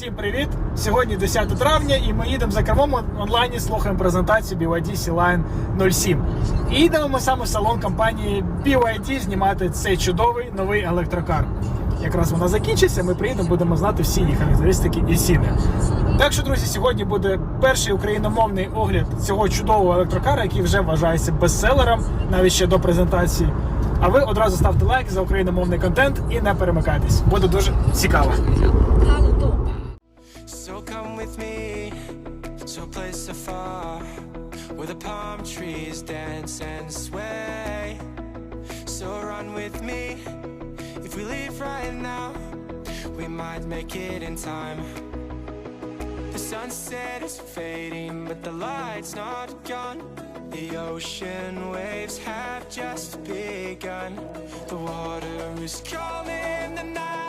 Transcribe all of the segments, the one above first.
Всім привіт! Сьогодні 10 травня і ми їдемо за кермом онлайні, слухаємо презентацію BYD C-Line 07. І їдемо ми саме в салон компанії BYD знімати цей чудовий новий електрокар. Якраз вона закінчиться, ми приїдемо, будемо знати всі їх характеристики і ціни. Так що, друзі, сьогодні буде перший україномовний огляд цього чудового електрокара, який вже вважається бестселером, навіть ще до презентації. А ви одразу ставте лайк за україномовний контент і не перемикайтесь. Буде дуже цікаво. Far where the palm trees dance and sway. So run with me. If we leave right now, we might make it in time. The sunset is fading, but the light's not gone. The ocean waves have just begun. The water is calling, the night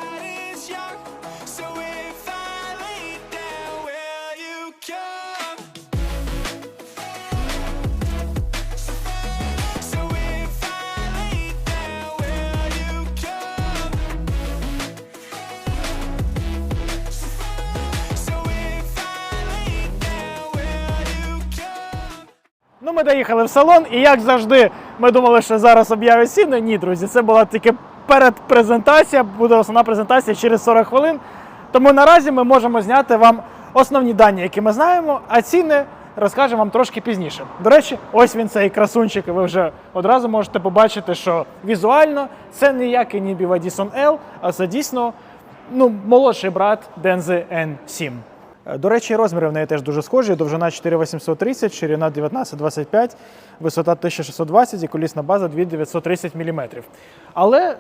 Ну, ми доїхали в салон, і як завжди, ми думали, що зараз об'явить ціни. Ні, друзі, це була тільки передпрезентація, буде основна презентація через 40 хвилин. Тому наразі ми можемо зняти вам основні дані, які ми знаємо, а ціни розкажемо вам трошки пізніше. До речі, ось він цей красунчик, і ви вже одразу можете побачити, що візуально це ніякий не Son L, а це дійсно ну, молодший брат Denzi N7. Е, До речі, розміри в неї теж дуже схожі. Довжина 4830, ширина 1925, висота 1620 і колісна база 2930 мм. Але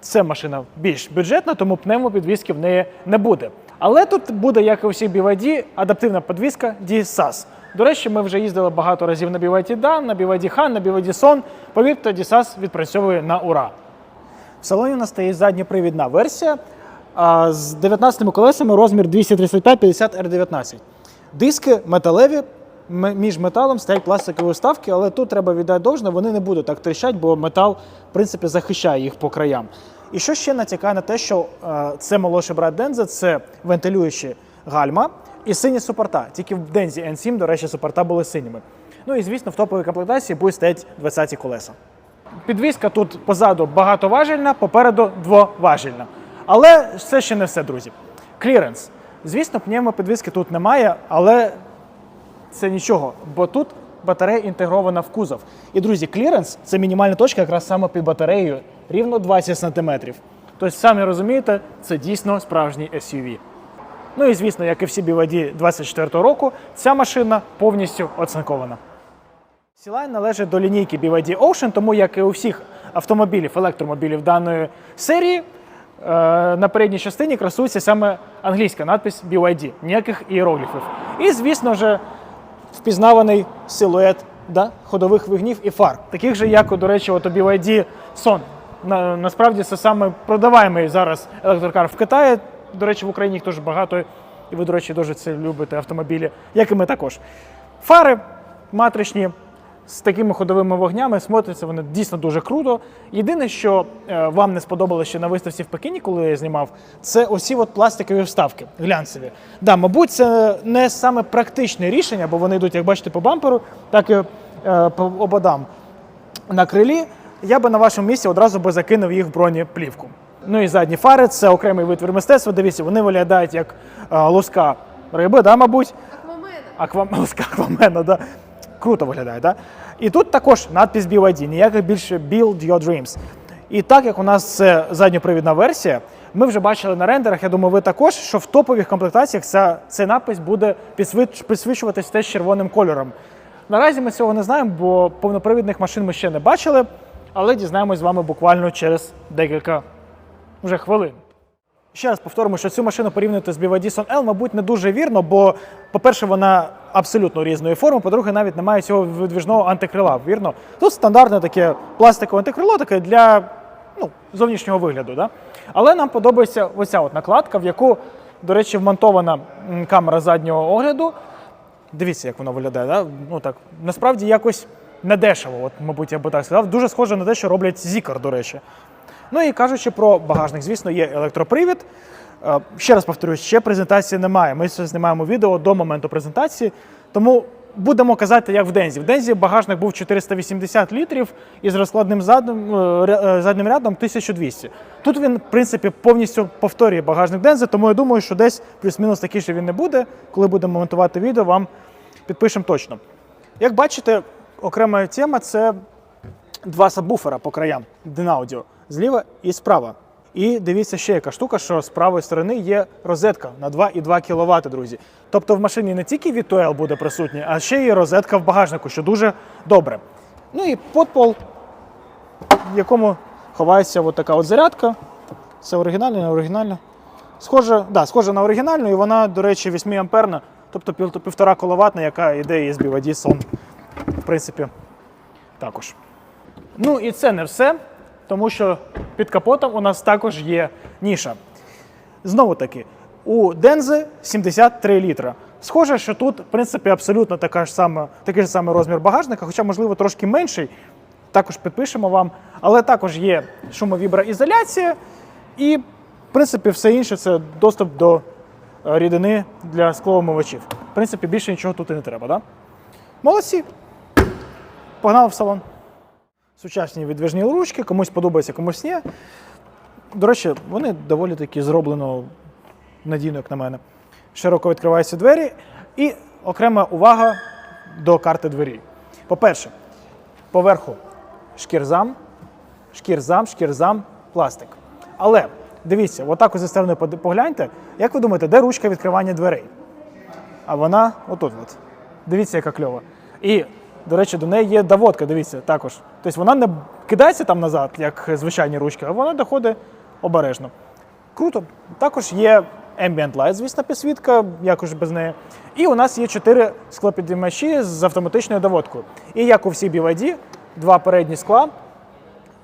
це машина більш бюджетна, тому пневмопідвіски в неї не буде. Але тут буде, як і у всіх BYD, адаптивна підвіска DSAS. До речі, ми вже їздили багато разів на BYD Dan, на BYD Han, на BYD Son. Повірте, DSAS відпрацьовує на ура. В салоні у нас стоїть задньопривідна версія з 19 колесами розмір 235-50 R19. Диски металеві, між металом стоять пластикові вставки, але тут треба віддати довжне, вони не будуть так тріщать, бо метал в принципі захищає їх по краям. І що ще натякає на те, що е, це молодший брат Денза, це вентилюючі гальма і сині супорта. Тільки в Дензі N7, до речі, супорта були синіми. Ну і звісно, в топовій комплектації будуть стоять 20 ті колеса. Підвізка тут позаду багатоважельна, попереду двоважельна. Але це ще не все, друзі. Кліренс. Звісно, пневмопідвізки тут немає, але це нічого, бо тут батарея інтегрована в кузов. І, друзі, кліренс це мінімальна точка якраз саме під батареєю, рівно 20 см. Тобто, самі розумієте, це дійсно справжній SUV. Ну і звісно, як і всі BYD 24 року, ця машина повністю оцинкована. Сілайн належить до лінійки BYD Ocean, тому як і у всіх автомобілів, електромобілів даної серії, на передній частині красується саме англійська надпись BYD, ніяких іерогліфів. І, звісно ж, впізнаваний силует да, ходових вигнів і фар, таких же, як, до речі, от у BYD Son. На, насправді це саме продаваємий зараз електрокар в Китаї. До речі, в Україні їх теж багато, і ви, до речі, дуже це любите автомобілі, як і ми також. Фари матричні з такими ходовими вогнями смотряться вони дійсно дуже круто. Єдине, що е, вам не сподобалося ще на виставці в Пекіні, коли я знімав, це осі от пластикові вставки глянцеві. Да, мабуть, це не саме практичне рішення, бо вони йдуть, як бачите, по бамперу, так і е, по ободам на крилі. Я би на вашому місці одразу би закинув їх в бронеплівку. Ну і задні фари це окремий витвір мистецтва. Дивіться, вони виглядають як е, луска риби, да, мабуть. Аквам... Луска аквамена, да. Круто виглядає, да? І тут також надпис BYD, ніяких більше Build Your Dreams. І так як у нас це задньопривідна версія, ми вже бачили на рендерах, я думаю, ви також, що в топових комплектаціях ця, цей надпис буде підсвічуватись теж червоним кольором. Наразі ми цього не знаємо, бо повнопривідних машин ми ще не бачили, але дізнаємось з вами буквально через декілька вже хвилин. Ще раз повторимо, що цю машину порівнювати з BYD Son L, мабуть, не дуже вірно, бо, по-перше, вона абсолютно різної форми, по-друге, навіть немає цього видвіжного антикрила. Вірно? Тут стандартне таке пластикове антикрило, таке для ну, зовнішнього вигляду. Да? Але нам подобається оця от накладка, в яку, до речі, вмонтована камера заднього огляду. Дивіться, як воно виглядає. Да? Ну, так, насправді якось недешево, от, мабуть, я би так сказав. Дуже схоже на те, що роблять Zikr, до речі. Ну і кажучи про багажник, звісно, є електропривід. Е, Ще раз повторюсь, ще презентації немає. Ми знімаємо відео до моменту презентації, тому будемо казати, як в Дензі. В Дензі багажник був 480 літрів із розкладним задним, е, е, заднім рядом 1200. Тут він, в принципі, повністю повторює багажник Дензи, тому я думаю, що десь плюс-мінус такий же він не буде. Коли будемо монтувати відео, вам підпишемо точно. Як бачите, окрема тема це два сабвуфера по краям Dynaaudio, зліва і справа. І дивіться ще яка штука, що з правої сторони є розетка на 2,2 кВт, друзі. Тобто в машині не тільки V2L буде присутній, а ще й розетка в багажнику, що дуже добре. Ну і подпол, в якому ховається от така от зарядка. Це оригінально, не оригінально. Схоже, да, схоже на оригінальну, і вона, до речі, 8 амперна, тобто пів- півтора кіловатна, яка йде із BYD Son. В принципі, також. Ну і це не все, тому що під капотом у нас також є ніша. Знову таки, у Дензи 73 літра. Схоже, що тут, в принципі, абсолютно така ж сама, такий ж самий розмір багажника, хоча, можливо, трошки менший. Також підпишемо вам. Але також є шумовіброізоляція і, в принципі, все інше це доступ до е, рідини для скловомивачів. В принципі, більше нічого тут і не треба, да? Молодці! Погнали в салон. Сучасні відвижні ручки, комусь подобається, комусь ні. До речі, вони доволі таки зроблено надійно, як на мене. Широко відкриваються двері. І окрема увага до карти дверей. По-перше, поверху шкірзам, шкірзам, шкірзам, пластик. Але дивіться, отак зі сторони погляньте. Як ви думаєте, де ручка відкривання дверей? А вона отут. От. Дивіться, яка кльова. І, до речі, до неї є доводка, дивіться, також. Тобто вона не кидається там назад, як звичайні ручки, а вона доходить обережно. Круто. Також є Ambient Light, звісно, підсвітка, як уж без неї. І у нас є чотири склопідіймачі з автоматичною доводкою. І як у всій BYD, два передні скла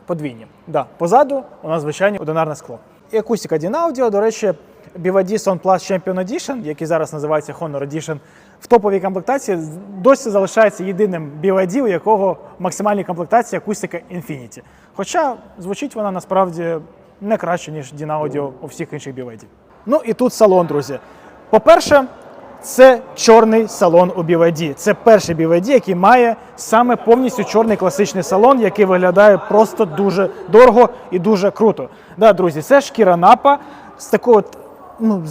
подвійні. Да. Позаду у нас звичайне одинарне скло. І акустика Dynaaudio, до речі, BYD Sound Plus Champion Edition, який зараз називається Honor Edition, в топовій комплектації досі залишається єдиним BYD, у якого в максимальній комплектації акустика Infinity. Хоча звучить вона насправді не краще, ніж Dynaaudio у всіх інших BYD. Ну і тут салон, друзі. По-перше, це чорний салон у BYD. Це перший BYD, який має саме повністю чорний класичний салон, який виглядає просто дуже дорого і дуже круто. Да, друзі, це шкіра напа з такою ну,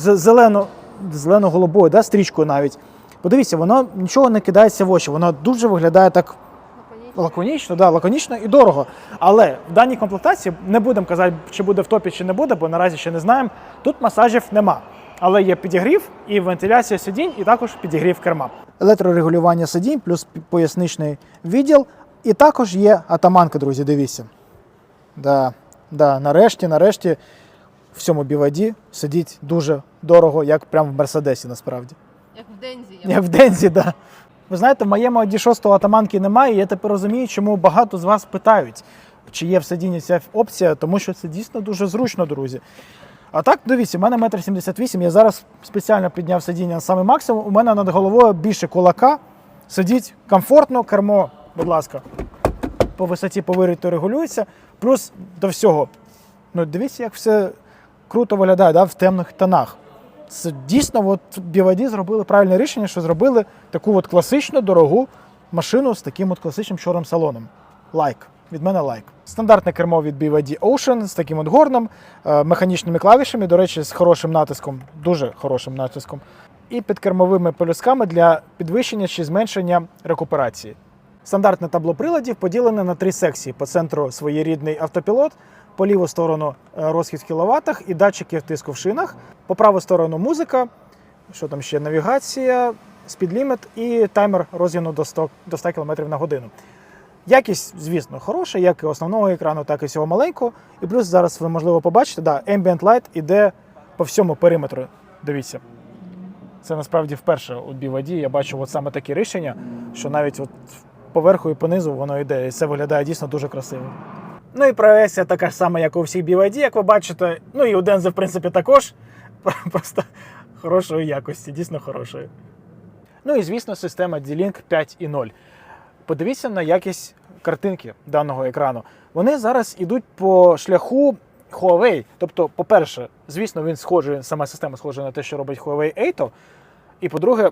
зелено-голубою да, стрічкою навіть. Подивіться, воно нічого не кидається в очі, воно дуже виглядає так Лаконічно, да, лаконічно і дорого. Але в даній комплектації не будемо казати, чи буде в топі, чи не буде, бо наразі ще не знаємо. Тут масажів нема. Але є підігрів і вентиляція сидінь, і також підігрів керма. Електрорегулювання сидінь, плюс поясничний відділ. І також є атаманка, друзі, дивіться. Да, да, нарешті, нарешті в цьому BYD сидіть дуже дорого, як прямо в Мерседесі, насправді. Як в Дензі. Я Як в Дензі, да. Ви знаєте, в моєму ID 6 атаманки немає, і я тепер розумію, чому багато з вас питають, чи є в сидінні ця опція, тому що це дійсно дуже зручно, друзі. А так, дивіться, у мене 1,78 м, я зараз спеціально підняв сидіння на самий максимум. У мене над головою більше кулака. Сидіть комфортно, кермо, будь ласка, по висоті по виріту регулюється. Плюс до всього. Ну, дивіться, як все круто виглядає да, в темних тонах. Це дійсно от BYD зробили правильне рішення, що зробили таку от класичну дорогу машину з таким от класичним чорним салоном. Лайк. Від мене лайк. Стандартне кермо від BYD Ocean з таким от горном, е, механічними клавішами, до речі, з хорошим натиском, дуже хорошим натиском, і підкермовими полюсками для підвищення чи зменшення рекуперації. Стандартне табло приладів поділене на три секції: по центру своєрідний автопілот, по ліву сторону е, розхід в кіловатах і датчики тиску в шинах, по праву сторону музика, що там ще навігація, спідліміт і таймер розгону до 100, до 100 км на годину. Якість, звісно, хороша, як і основного екрану, так і цього маленького. І плюс зараз ви можливо побачите, да, Ambient Light іде по всьому периметру. Дивіться. Це насправді вперше у BYD я бачу от саме такі рішення, що навіть от поверху і понизу воно йде. І це виглядає дійсно дуже красиво. Ну і проекція така ж сама, як у всіх BYD, як ви бачите. Ну і у Denza, в принципі, також. Просто хорошої якості, дійсно хорошої. Ну і звісно, система D-Link 5.0. Подивіться на якість картинки даного екрану. Вони зараз ідуть по шляху Huawei. Тобто, по-перше, звісно, він схожий, сама система схожа на те, що робить Huawei Ato. І по-друге,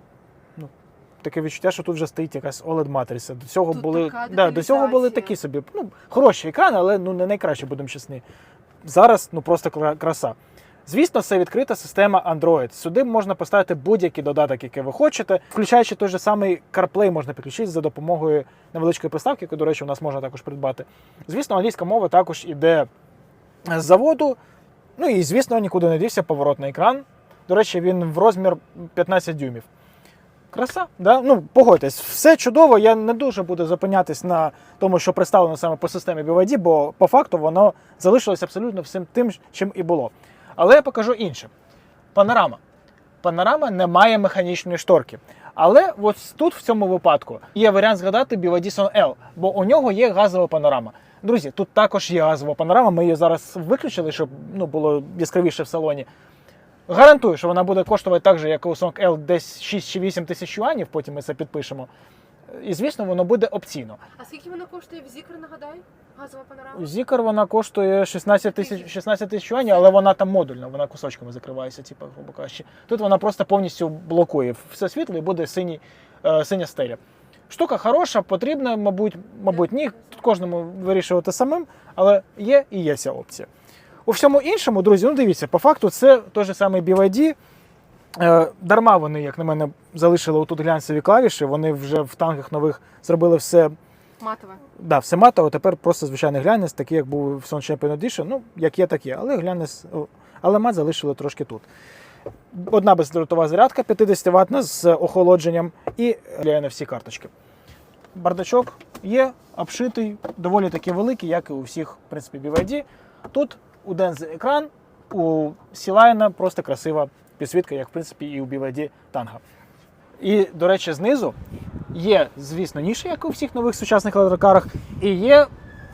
таке відчуття, що тут вже стоїть якась oled матриця До цього Тут були, да, до цього були такі собі, ну, хороші екрани, але ну, не найкраще, будемо чесні. Зараз ну просто краса. Звісно, це відкрита система Android. Сюди можна поставити будь-який додаток, який ви хочете, включаючи той же самий CarPlay можна підключити за допомогою невеличкої приставки, яку, до речі, у нас можна також придбати. Звісно, англійська мова також іде з заводу. Ну і звісно, нікуди не дівся поворотний екран. До речі, він в розмір 15 дюймів. Краса, да? Ну, погодьтесь, все чудово. Я не дуже буду зупинятись на тому, що представлено саме по системі BYD, бо по факту воно залишилось абсолютно всім тим, чим і було. Але я покажу інше. Панорама. Панорама не має механічної шторки. Але ось тут в цьому випадку є варіант згадати BYD Son L, бо у нього є газова панорама. Друзі, тут також є газова панорама. Ми її зараз виключили, щоб ну, було яскравіше в салоні. Гарантую, що вона буде коштувати так же, як у Song L, десь 6 чи 8 тисяч юанів, потім ми це підпишемо. І звісно, воно буде опційно. А скільки вона коштує в Зікр, нагадай? Газова панорама? Zikr вона коштує 16 тисяч 16 тисяч юанів, але вона там модульна, вона кусочками закривається, типу, грубо кажучи. Тут вона просто повністю блокує все світло і буде синій, е, синя стеля. Штука хороша, потрібна, мабуть, мабуть, ні. Тут кожному вирішувати самим, але є і є ця опція. У всьому іншому, друзі, ну дивіться, по факту це той же самий BYD. Е, дарма вони, як на мене, залишили отут глянцеві клавіші. Вони вже в танках нових зробили все Матове. Да, все матово, тепер просто звичайний глянець, такий, як був в Sun Champion Edition. Ну, як є, так є. Але глянець, але мат залишили трошки тут. Одна бездротова зарядка 50 ватна з охолодженням і для NFC карточки. Бардачок є, обшитий, доволі таки великий, як і у всіх, в принципі, BYD. Тут у Denza екран, у Сілайна просто красива підсвітка, як в принципі і у BYD Tango. І, до речі, знизу є, звісно, ніші, як у всіх нових сучасних електрокарах, і є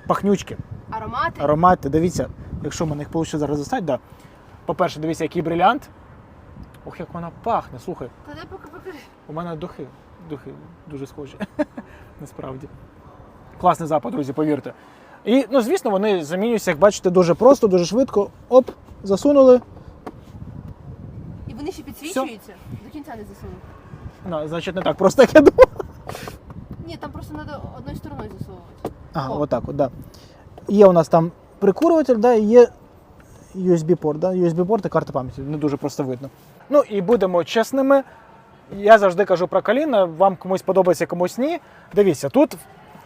пахнючки, Аромати. аромати. Дивіться, якщо мене їх вийде зараз достати, да. По-перше, дивіться, який брилянт. Ох, як вона пахне, слухай. Та дай поки покажи. У мене духи. Духи дуже схожі. Насправді. Класний запах, друзі, повірте. І, ну, звісно, вони замінюються, як бачите, дуже просто, дуже швидко. Оп, засунули. І вони ще підсвічуються. До кінця не засунути. Ну, значить, не так просто, як я думав. Ні, там просто треба одною стороною засовувати. Ага, О. отак от, да. Є у нас там прикурюватель, да, і є USB-порт, да, USB-порт і карта пам'яті. Не дуже просто видно. Ну і будемо чесними. Я завжди кажу про коліна, вам комусь подобається, комусь ні. Дивіться, тут,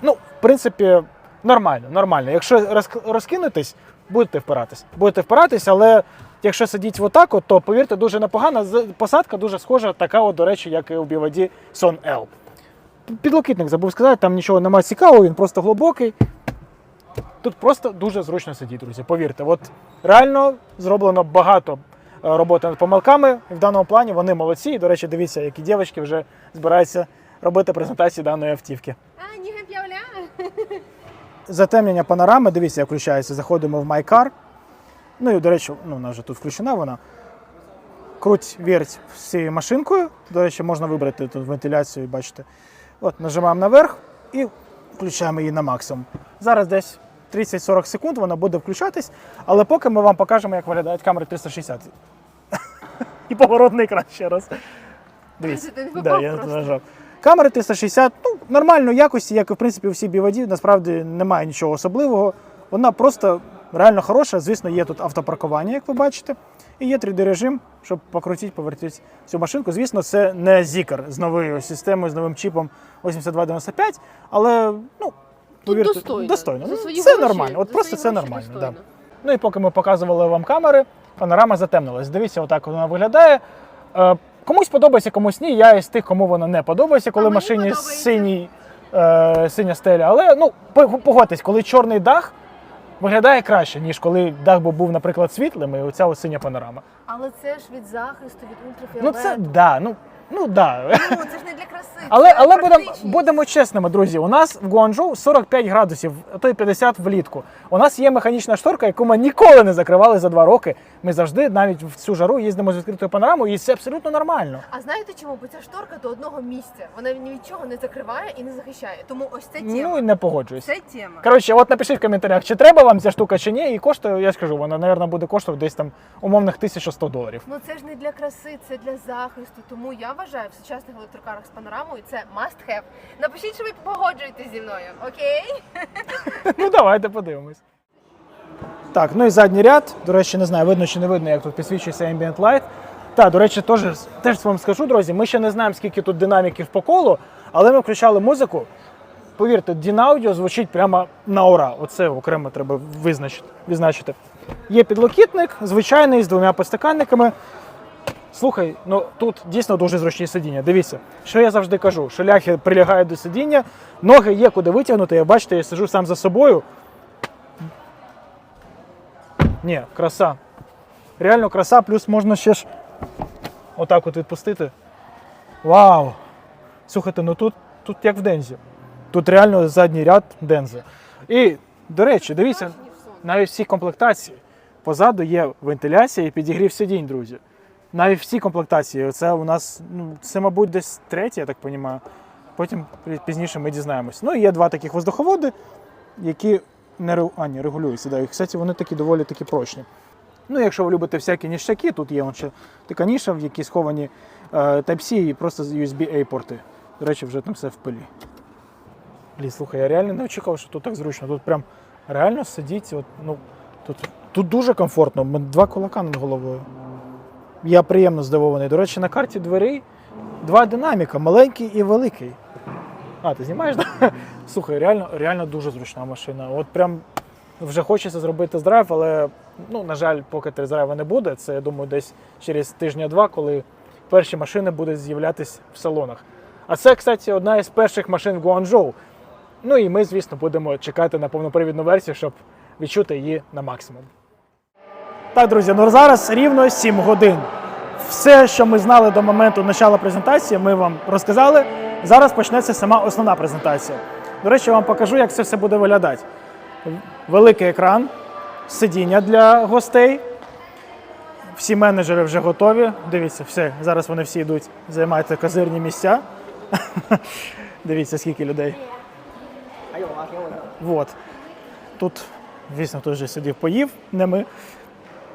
ну, в принципі, нормально, нормально. Якщо роз- розкинутись, будете впиратись. Будете впиратись, але якщо сидіть отак, от, то повірте, дуже непогано. З- Посадка дуже схожа, така, от, до речі, як і у BYD Son L. Підлокітник забув сказати, там нічого немає цікавого, він просто глибокий. Тут просто дуже зручно сидіти, друзі. Повірте, от реально зроблено багато е, роботи над помилками. В даному плані вони молодці. І, до речі, дивіться, які дівчатки вже збираються робити презентацію даної автівки. А, ні, п'явля. Затемнення панорами, дивіться, як включається. Заходимо в My Car. Ну і, до речі, ну, вона вже тут включена вона. Круть верть з цією машинкою. До речі, можна вибрати тут вентиляцію, бачите. От, нажимаємо наверх і включаємо її на максимум. Зараз десь 30-40 секунд вона буде включатись, але поки ми вам покажемо, як виглядають камери 360. І поворотний екран ще раз. Дивіться. Да, я нажав. Камери 360, ну, нормальної якості, як і в принципі у всій BYD, насправді немає нічого особливого. Вона просто реально хороша. Звісно, є тут автопаркування, як ви бачите, і є 3D режим, щоб покрутити, повертити цю машинку. Звісно, це не Zikr з новою системою, з новим чіпом 8295, але ну, повірте, достойно. достойно. За Ну, свої це гроші- нормально. От за просто свої це гроші нормально. Да. достойно. Ну і поки ми показували вам камери, панорама затемнилась. Дивіться, отак вона виглядає. Е, комусь подобається, комусь ні. Я із тих, кому вона не подобається, коли А машині синій, е, синя стеля. Але ну, погодьтесь, коли чорний дах виглядає краще, ніж коли дах був, наприклад, світлим, і оця ось синя панорама. Але це ж від захисту, від Ну ультрафіолету. це да, ну, ну да. Ну, це ж не для краси. Але, це але будемо, практичність. будемо чесними, друзі. У нас в Гуанчжоу 45 градусів, а то й 50 влітку. У нас є механічна шторка, яку ми ніколи не закривали за два роки. Ми завжди, навіть в цю жару, їздимо з відкритою панорамою, і це абсолютно нормально. А знаєте чому? Бо ця шторка до одного місця. Вона ні від чого не закриває і не захищає. Тому ось це Ну і не погоджуюсь. Це тема. Коротше, от напишіть в коментарях, чи треба вам ця штука, чи ні, і коштує, я скажу, вона, мабуть, буде коштувати десь там умовних 1100 доларів. Ну це ж не для краси, це для захисту. Тому я вважаю в сучасних електрокарах з панорамою це must have. Напишіть, що ви погоджуєтесь зі мною, окей? Ну, давайте подивимось. Так, ну і задній ряд. До речі, не знаю, видно чи не видно, як тут підсвічується Ambient Light. Так, до речі, теж, теж вам скажу, друзі, ми ще не знаємо, скільки тут динаміків по колу, але ми включали музику. Повірте, Дінаудіо звучить прямо на ура. Оце окремо треба визначити. Є підлокітник, звичайний, з двома підстаканниками. Слухай, ну тут дійсно дуже зручні сидіння. Дивіться, що я завжди кажу: шаляхи прилягають до сидіння, ноги є куди витягнути. Я бачите, я сижу сам за собою. Ні, краса. Реально краса, плюс можна ще ж отак от відпустити. Вау! Слухайте, ну тут, тут як в Дензі. Тут реально задній ряд Дензи. І, до речі, дивіться, навіть всі комплектації. Позаду є вентиляція і підігрів сидінь, друзі. Навіть всі комплектації. Це у нас, ну, це, мабуть, десь третє, я так розумію. Потім пізніше ми дізнаємось. Ну і є два таких воздуховоди, які не а, ні, регулюються. Да. І, кстати, вони такі доволі такі прочні. Ну, якщо ви любите всякі ніштяки, тут є ще така ніша, в якій сховані е, Type-C і просто USB-A порти. До речі, вже там все в пилі. Блін, слухай, я реально не очікував, що тут так зручно. Тут прям реально сидіть. От, ну, тут, тут дуже комфортно. М- Два кулака над головою. Я приємно здивований. До речі, на карті дверей два динаміка, маленький і великий. А, ти знімаєш? Слухай, реально, реально дуже зручна машина. От прям вже хочеться зробити тест-драйв, але, ну, на жаль, поки тест-драйва не буде. Це, я думаю, десь через тижня-два, коли перші машини будуть з'являтися в салонах. А це, кстати, одна із перших машин в Гуанчжоу. Ну і ми, звісно, будемо чекати на повнопривідну версію, щоб відчути її на максимум. Так, друзі, ну зараз рівно 7 годин. Все, що ми знали до моменту початку презентації, ми вам розказали. Зараз почнеться сама основна презентація. До речі, я вам покажу, як це все буде виглядати. Великий екран, сидіння для гостей. Всі менеджери вже готові. Дивіться, все, зараз вони всі йдуть займати козирні місця. Дивіться, скільки людей. Вот. Тут, звісно, тут вже сидів, поїв, не ми.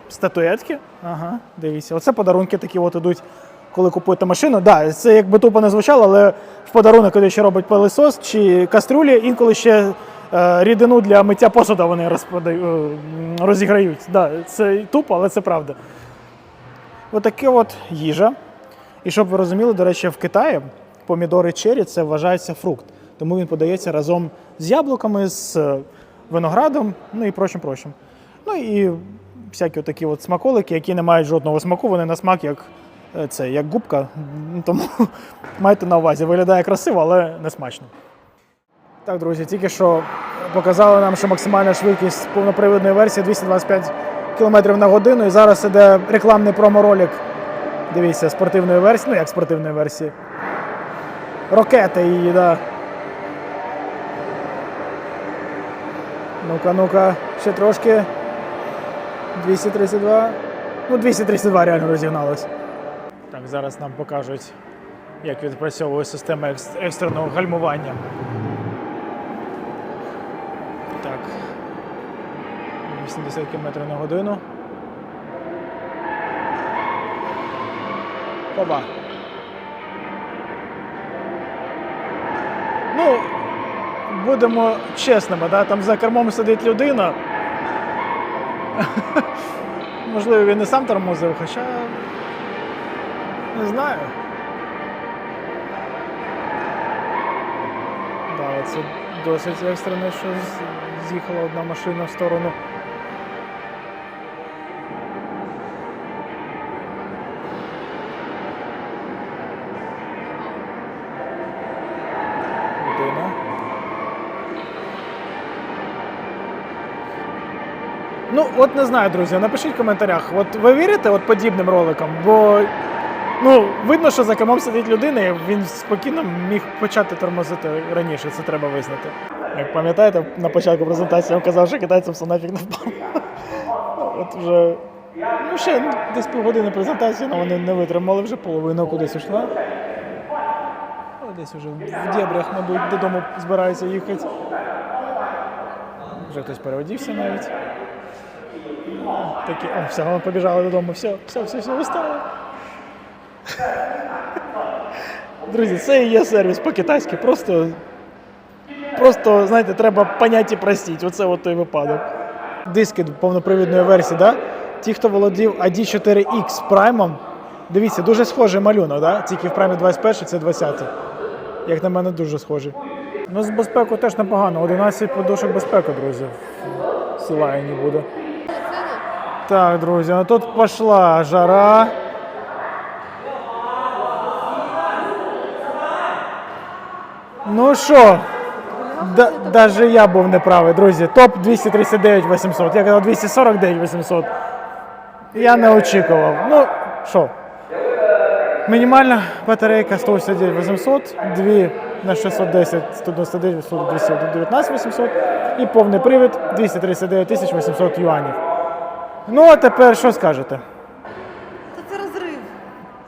Статуетки. Ага, дивіться. Оце подарунки такі от ідуть, коли купуєте машину. Да, це якби тупо не звучало, але в подарунок, коли ще робить пилисос чи кастрюлі, інколи ще е, рідину для миття посуду вони розподають, е, розіграють. Да, це тупо, але це правда. Отаке от їжа. І щоб ви розуміли, до речі, в Китаї помідори чері це вважається фрукт. Тому він подається разом з яблуками, з е, виноградом, ну і прочим прочим. Ну і всякі такі от смаколики, які не мають жодного смаку, вони на смак як е, це, як губка. Тому майте на увазі, виглядає красиво, але не смачно. Так, друзі, тільки що показали нам, що максимальна швидкість повнопривідної версії 225 км на годину. І зараз іде рекламний проморолик. Дивіться, спортивної версії, ну як спортивної версії. Рокета її, да. Ну-ка, ну-ка, ще трошки. 232. Ну, 232 реально розігналось. Так, зараз нам покажуть, як відпрацьовує система екстреного гальмування. Так. 80 км на годину. Оба. Будемо чесними, да? там за кермом сидить людина. Можливо, він і сам тормозив, хоча не знаю. Да, це досить екстрено, що з'їхала одна машина в сторону. От не знаю, друзі, напишіть в коментарях, от ви вірите от подібним роликам? Бо ну, видно, що за кермом сидить людина, і він спокійно міг почати тормозити раніше, це треба визнати. Як пам'ятаєте, на початку презентації я казав, що китайцям все нафіг не впало. От вже ну, ще десь півгодини презентації, але вони не витримали, вже половина кудись йшла. Десь вже в дєбрях, мабуть, додому збираються їхати. Вже хтось переодівся навіть. Такі, о, все, вони побіжали додому, все, все, все, все, вистали. Друзі, це і є сервіс по-китайськи. Просто, просто, знаєте, треба поняття простіть. Оце от той випадок. Диски повнопривідної версії, да? ті, хто володів ID4X Prime, дивіться, дуже схожий малюнок, да? тільки в Prime 21 це 20. Як на мене, дуже схожий. Ну, з безпекою теж непогано. 11 подушок безпеки, друзі. Сілайні буде. Так, друзі, ну тут пішла жара. Ну що, да, даже я був неправий, друзі. Топ 239 800. Я казав 249 800. Я не очікував. Ну, що? Мінімальна батарейка 189 800, дві на 610, 199, 219 800 і повний привід 239 800 юанів. Ну, а тепер що скажете? Та це розрив.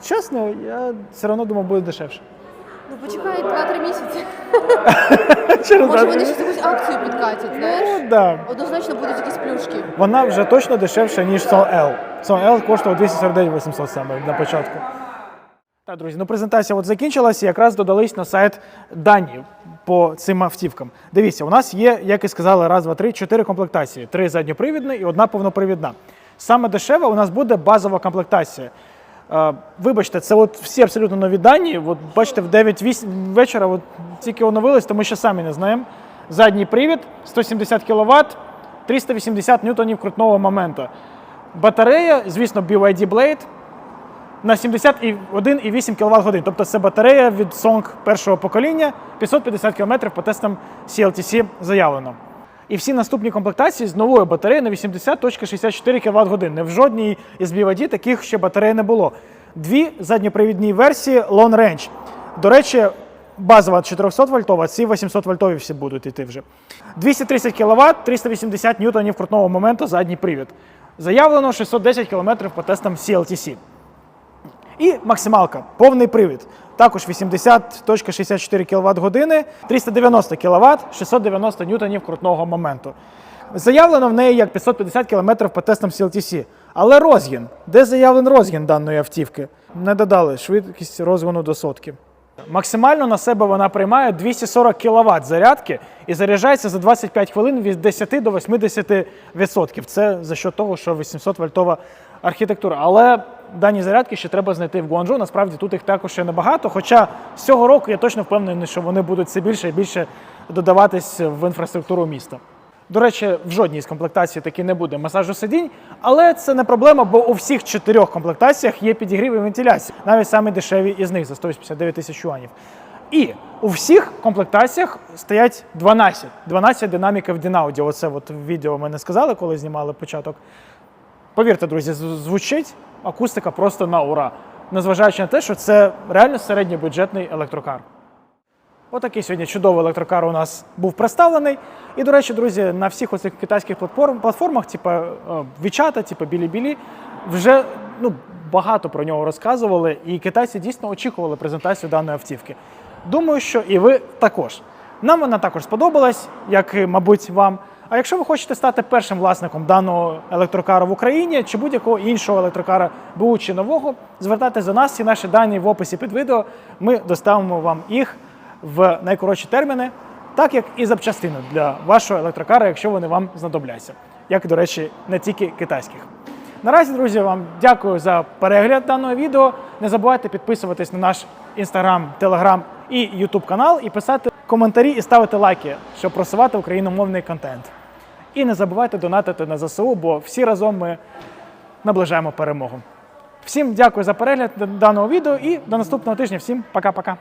Чесно, я все одно думав, буде дешевше. Ну почекай 2-3 місяці. Через Може вони щось якусь акцію підкатять, знаєш? Ну, да. Однозначно будуть якісь плюшки. Вона вже точно дешевша, ніж Son L. Son L коштував 249 800 саме на початку. Так, друзі, ну презентація от закінчилася, якраз додались на сайт дані по цим автівкам. Дивіться, у нас є, як і сказали, раз, два, три, чотири комплектації: три задньопривідні і одна повнопривідна. Саме дешева у нас буде базова комплектація. Е, Вибачте, це от всі абсолютно нові дані. От бачите, в 9 вісь- вечора от тільки оновились, то ми ще самі не знаємо. Задній привід 170 кВт, 380 ньютонів крутного моменту. Батарея, звісно, BYD Blade на 71,8 кВт годин. Тобто це батарея від Song першого покоління, 550 км по тестам CLTC заявлено. І всі наступні комплектації з новою батареєю на 80.64 кВт годин. Не в жодній із BYD таких ще батарей не було. Дві задньопривідні версії Long Range. До речі, базова 400 вольтова, ці 800 вольтові всі будуть йти вже. 230 кВт, 380 ньютонів крутного моменту задній привід. Заявлено 610 км по тестам CLTC. І максималка, повний привід. Також 80.64 кВт години, 390 кВт, 690 ньютонів крутного моменту. Заявлено в неї як 550 км по тестам CLTC. Але розгін. Де заявлений розгін даної автівки? Не додали швидкість розгону до сотки. Максимально на себе вона приймає 240 кВт зарядки і заряджається за 25 хвилин від 10 до 80%. Це за що того, що 800 вольтова архітектура. Але дані зарядки ще треба знайти в Гуанчжоу. Насправді тут їх також ще небагато. Хоча з цього року я точно впевнений, що вони будуть все більше і більше додаватись в інфраструктуру міста. До речі, в жодній з комплектацій таки не буде масажу сидінь, але це не проблема, бо у всіх чотирьох комплектаціях є підігрів і вентиляція, навіть самі дешеві із них за 189 тисяч юанів. І у всіх комплектаціях стоять 12. 12 динаміків Дінаудіо. Оце от відео ми не сказали, коли знімали початок. Повірте, друзі, звучить акустика просто на ура. Незважаючи на те, що це реально середньобюджетний електрокар. Отакий сьогодні чудовий електрокар у нас був представлений. І, до речі, друзі, на всіх оцих китайських платформ, платформах, типу WeChat, типу Білі-Білі, вже ну, багато про нього розказували, і китайці дійсно очікували презентацію даної автівки. Думаю, що і ви також. Нам вона також сподобалась, як, мабуть, вам. А якщо ви хочете стати першим власником даного електрокару в Україні чи будь-якого іншого електрокара БУ чи нового, звертайтеся до нас, всі наші дані в описі під відео. Ми доставимо вам їх в найкоротші терміни, так як і запчастину для вашого електрокара, якщо вони вам знадобляться. Як, до речі, не тільки китайських. Наразі, друзі, вам дякую за перегляд даного відео. Не забувайте підписуватись на наш інстаграм, телеграм і ютуб канал і писати коментарі і ставити лайки, щоб просувати україномовний контент. І не забувайте донатити на ЗСУ, бо всі разом ми наближаємо перемогу. Всім дякую за перегляд даного відео і до наступного тижня. Всім пока-пока.